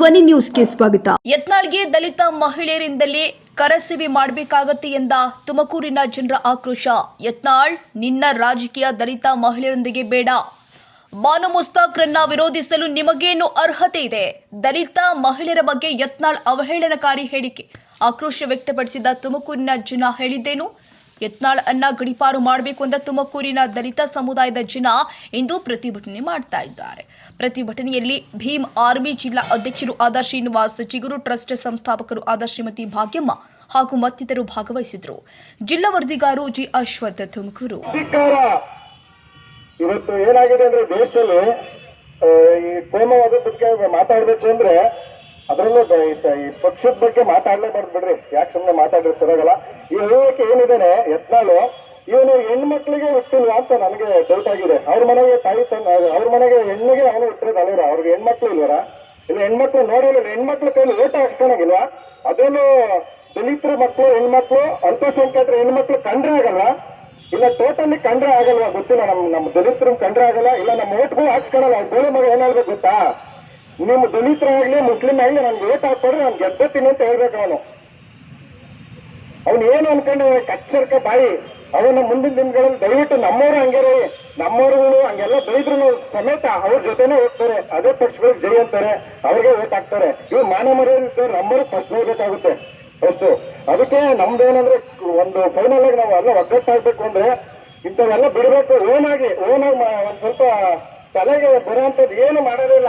ಧ್ವನಿ ನ್ಯೂಸ್ಗೆ ಸ್ವಾಗತ. ಯತ್ನಾಳ್ಗೆ ದಲಿತ ಮಹಿಳೆಯರಿಂದಲೇ ಕರಸೇವೆ ಮಾಡಬೇಕಾಗತ್ತೆ ಎಂದ ತುಮಕೂರಿನ ಜನರ ಆಕ್ರೋಶ. ಯತ್ನಾಳ್, ನಿನ್ನ ರಾಜಕೀಯ ದಲಿತ ಮಹಿಳೆಯರೊಂದಿಗೆ ಬೇಡ. ಬಾನು ಮುಸ್ತಾಕ್ರನ್ನ ವಿರೋಧಿಸಲು ನಿಮಗೇನು ಅರ್ಹತೆ ಇದೆ? ದಲಿತ ಮಹಿಳೆಯರ ಬಗ್ಗೆ ಯತ್ನಾಳ್ ಅವಹೇಳನಕಾರಿ ಹೇಳಿಕೆ. ಆಕ್ರೋಶ ವ್ಯಕ್ತಪಡಿಸಿದ ತುಮಕೂರಿನ ಜನ ಹೇಳಿದ್ದೇನು? ಯತ್ನಾಳ್ ಅನ್ನ ಗಡಿಪಾರು ಮಾಡಬೇಕು ಅಂತ ತುಮಕೂರಿನ ದಲಿತ ಸಮುದಾಯದ ಜನ ಇಂದು ಪ್ರತಿಭಟನೆ ಮಾಡ್ತಾ ಇದ್ದಾರೆ. ಪ್ರತಿಭಟನೆಯಲ್ಲಿ ಭೀಮ್ ಆರ್ಮಿ ಜಿಲ್ಲಾ ಅಧ್ಯಕ್ಷರು ಆದ ಶ್ರೀನಿವಾಸ್ ಚಿಗುರು, ಟ್ರಸ್ಟ್ ಸಂಸ್ಥಾಪಕರು ಆದ ಶ್ರೀಮತಿ ಭಾಗ್ಯಮ್ಮ ಹಾಗೂ ಮತ್ತಿತರರು ಭಾಗವಹಿಸಿದ್ರು ಜಿಲ್ಲಾ ವರದಿಗಾರು ಜಿ ಅಶ್ವಥ್ ತುಮಕೂರು. ಇವತ್ತು ಏನಾಗಿದೆ ಅಂದ್ರೆ ದೇಶದಲ್ಲಿ ಈ ಮಾತಾಡ್ಬೇಕು ಅಂದ್ರೆ ಅದರಲ್ಲೂ ಈ ಪಕ್ಷದ ಬಗ್ಗೆ ಮಾತಾಡ್ಲೇಬಾರ್ದು ಬಿಡ್ರಿ. ಯಾಕೆ ಸುಮ್ಮನೆ ಮಾತಾಡ್ರಿ ಸರಿಯಾಗಲ್ಲ ಈ ಹೇಳಕ್ಕೆ ಏನಿದ್ದಾನೆ ಯತ್ನಾಳು, ಇವನು ಹೆಣ್ಮಕ್ಳಿಗೆ ಹುಟ್ಟಿಲ್ಲ ಅಂತ ನನಗೆ ಡೌಟ್ ಆಗಿದೆ. ಅವ್ರ ಮನೆಗೆ ತಾಯಿ ತನ್ನ ಅವ್ರ ಮನೆಗೆ ಹೆಣ್ಣಿಗೆ ಅವನು ಹುಟ್ಟಿರೋದು ಅಲ್ಲಿರ ಅವ್ರಿಗೆ ಹೆಣ್ಮಕ್ಳು ಇಲ್ವರ ಇಲ್ಲ, ಹೆಣ್ಮಕ್ಳು ನೋಡಿಲ್ಲ ಹೆಣ್ಮಕ್ಳು ಕೈಲಿ ಓಟ ಹಾಕ್ಸ್ಕೊಳಂಗಿಲ್ವಾ? ಅದೇನು ದಲಿತರ ಮಕ್ಕಳು ಹೆಣ್ಮಕ್ಳು, ಅಲ್ಪಸಂಖ್ಯಾತರ ಹೆಣ್ಮಕ್ಳು ಕಂಡ್ರೆ ಆಗಲ್ಲ ಇಲ್ಲ ಟೋಟಲಿ ಕಂಡ್ರೆ ಆಗಲ್ವಾ? ಗೊತ್ತಿಲ್ಲ ನಮ್ ನಮ್ಮ ದಲಿತರು ಕಂಡ್ರೆ ಆಗಲ್ಲ. ಇಲ್ಲ ನಮ್ಮ ಓಟ್ಗಳು ಹಾಕ್ಸ್ಕೊಳಲ್ಲ. ಅವ್ರ ಮಗ ಏನಾಗ್ಬೇಕು ಗೊತ್ತಾ? ನಿಮ್ಮ ದಲಿತರಾಗ್ಲಿ ಮುಸ್ಲಿಂ ಆಗ್ಲಿ ನನ್ಗೆ ಓಟ್ ಹಾಕೊಡ್ರಿ ನಾನು ಗೆದ್ದತೀನಿ ಅಂತ ಹೇಳ್ಬೇಕು ಅವನು. ಅವನು ಏನು ಅನ್ಕೊಂಡು, ಕಚ್ಚರ್ಕ ಬಾಯಿ. ಅವನ ಮುಂದಿನ ದಿನಗಳಲ್ಲಿ ದಯವಿಟ್ಟು ನಮ್ಮವರು ಹಂಗೆ ರೀ ನಮ್ಮವರುಗಳು ಹಂಗೆಲ್ಲ ದಯಿದ್ರು ಸಮೇತ ಅವ್ರ ಜೊತೆನೆ ಹೋಗ್ತಾರೆ. ಅದೇ ಪಕ್ಷಗಳಿಗೆ ಜೈ ಅಂತಾರೆ, ಅವ್ರಿಗೆ ಓಟ್ ಹಾಕ್ತಾರೆ. ಇವ್ ಮಾನ ಮರ್ಯಾದೆ ನಮ್ಮವರು ಫಸ್ಟ್ ಹೋಗ್ಬೇಕಾಗುತ್ತೆ ಅಷ್ಟು. ಅದಕ್ಕೆ ನಮ್ದೇನಂದ್ರೆ ಒಂದು ಫೈನಲ್ ಆಗಿ ನಾವು ಎಲ್ಲ ಒಗ್ಗಟ್ಟಾಗ್ಬೇಕು ಅಂದ್ರೆ ಇಂಥವೆಲ್ಲ ಬಿಡಬೇಕು. ಓನಾಗಿ ಓನಾಗಿ ಒಂದ್ ಸ್ವಲ್ಪ ತಲೆಗೆ ಬರುವಂತದ್ದು ಏನು ಮಾಡೋದಿಲ್ಲ.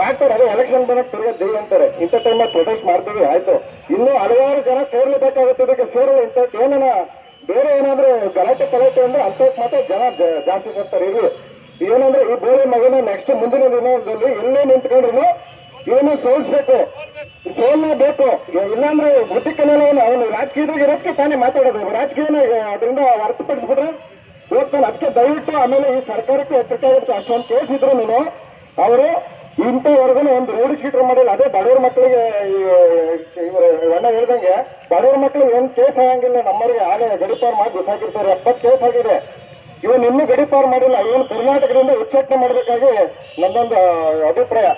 ಮಾಡ್ತಾರೆ. ಅದೇ ಎಲೆಕ್ಷನ್ ಬಂದಾಗ ತಿರ್ಗಾ ಜೈ ಅಂತಾರೆ. ಇಂಥ ಟೈಮಲ್ಲಿ ಪ್ರೊಟೆಸ್ಟ್ ಮಾಡ್ತೀವಿ, ಆಯ್ತು. ಇನ್ನು ಹಲವಾರು ಜನ ಸೇರ್ಲೇಬೇಕಾಗುತ್ತೆ ಇದಕ್ಕೆ ಸೇರಲ್ಲ ಇಂಥ ಏನನ, ಬೇರೆ ಏನಾದ್ರೂ ಗಲಾಟೆ ಕಲಾಟೆ ಅಂದ್ರೆ ಅಂತಕ್ಕೆ ಮಾತ್ರ ಜನ ಜಾಸ್ತಿ ಸೇರ್ತಾರೆ ಇಲ್ಲಿ ಏನಂದ್ರೆ ಈ ಬೇರೆ ಮಗನ ನೆಕ್ಸ್ಟ್ ಮುಂದಿನ ದಿನದಲ್ಲಿ ಎಲ್ಲೇ ನಿಂತ್ಕೊಂಡ್ರು ಇವನು ಸೋಲಿಸ್ಬೇಕು. ಬೇಕು. ಇಲ್ಲಾಂದ್ರೆ ಬುದ್ಧಿ ಕಲಿಯಲ್ಲ ಅವನು ರಾಜಕೀಯದಾಗ ಇರೋಕ್ಕೆ ತಾನೇ ಮಾತಾಡೋದು. ರಾಜಕೀಯನ ಅದರಿಂದ ಅರ್ಥಪಡಿಸ್ಬಿಟ್ರೆ ಹೋಗ್ತಾನೆ. ಅದಕ್ಕೆ ದಯವಿಟ್ಟು ಆಮೇಲೆ ಈ ಸರ್ಕಾರಕ್ಕೆ ಎಚ್ಚರಿಕೆ ಆಗುತ್ತೆ ಅಷ್ಟೊಂದು ಕೇಸ್ ಇದ್ರು ನೀನು. ಅವರು ಇಂಥವರೆಗೂ ಒಂದು ರೋಡ್ ಶೀಟರ್ ಮಾಡಿಲ್ಲ. ಅದೇ ಬಡವ್ರ ಮಕ್ಕಳಿಗೆ ಇವರು ಅಣ್ಣ ಹೇಳ್ದಂಗೆ, ಬಡವ್ರ ಮಕ್ಕಳಿಗೆ ಒಂದು ಕೇಸ್ ಆಗಂಗಿಲ್ಲ. ನಮ್ಮವ್ರಿಗೆ ಆಗ ಗಡಿಪಾರು ಮಾಡಿ ಗೊತ್ತಾಗಿರ್ತಾರೆ ಎಪ್ಪತ್ತು ಕೇಸ್ ಆಗಿದೆ. ಇವನ್ ಇನ್ನೂ ಗಡಿಪಾರು ಮಾಡಿಲ್ಲ. ಇವನು ಕರ್ನಾಟಕದಿಂದ ಉಚ್ಚಾಟನೆ ಮಾಡಬೇಕಾಗಿ ನನ್ನೊಂದು ಅಭಿಪ್ರಾಯ.